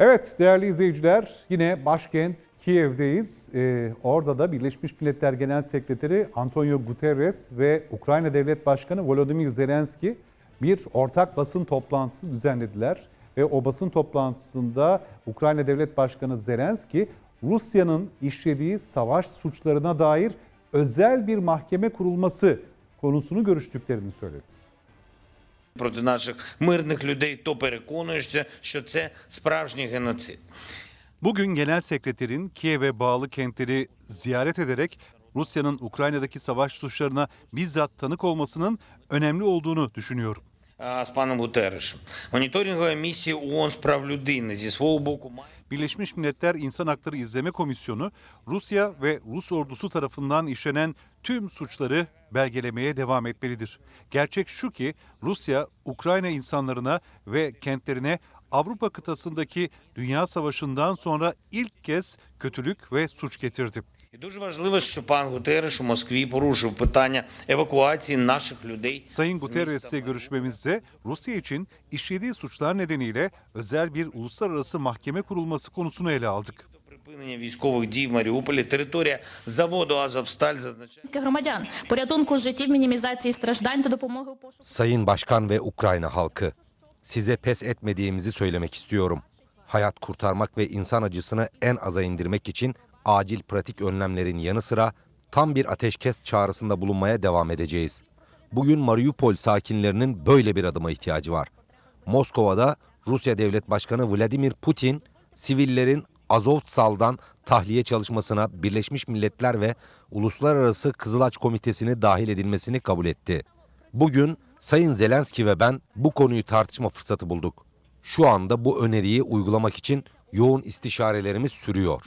Evet değerli izleyiciler yine başkent Kiev'deyiz. Ee, orada da Birleşmiş Milletler Genel Sekreteri Antonio Guterres ve Ukrayna Devlet Başkanı Volodymyr Zelenski bir ortak basın toplantısı düzenlediler. Ve o basın toplantısında Ukrayna Devlet Başkanı Zelenski Rusya'nın işlediği savaş suçlarına dair özel bir mahkeme kurulması konusunu görüştüklerini söyledi проти наших мирних людей, то переконуєшся, що це справжній геноцид. Bugün Genel Sekreterin Kiev'e bağlı kentleri ziyaret ederek Rusya'nın Ukrayna'daki savaş suçlarına bizzat tanık olmasının önemli olduğunu düşünüyorum. А, З паном Гутерешем. Моніторингова місія ООН з прав людини зі свого боку має Birleşmiş Milletler İnsan Hakları İzleme Komisyonu Rusya ve Rus ordusu tarafından işlenen tüm suçları belgelemeye devam etmelidir. Gerçek şu ki Rusya Ukrayna insanlarına ve kentlerine Avrupa kıtasındaki Dünya Savaşı'ndan sonra ilk kez kötülük ve suç getirdi. І дуже важливо, що пан Гутереш у Москві порушив питання евакуації наших людей. Sayın Guterres'le görüşmemizde Rusya için işlediği suçlar nedeniyle özel bir uluslararası mahkeme kurulması konusunu ele aldık. Припинення військових дій в Маріуполі, територія заводу Азовсталь зазначає. українських громадян, порятунку життів, мінімізації страждань та допомоги у пошуку. Sayın Başkan ve Ukrayna halkı, size pes etmediğimizi söylemek istiyorum. Hayat kurtarmak ve insan acısını en aza indirmek için acil pratik önlemlerin yanı sıra tam bir ateşkes çağrısında bulunmaya devam edeceğiz. Bugün Mariupol sakinlerinin böyle bir adıma ihtiyacı var. Moskova'da Rusya Devlet Başkanı Vladimir Putin sivillerin Azovtsal'dan tahliye çalışmasına Birleşmiş Milletler ve Uluslararası Kızılaç Komitesi'ni dahil edilmesini kabul etti. Bugün Sayın Zelenski ve ben bu konuyu tartışma fırsatı bulduk. Şu anda bu öneriyi uygulamak için yoğun istişarelerimiz sürüyor.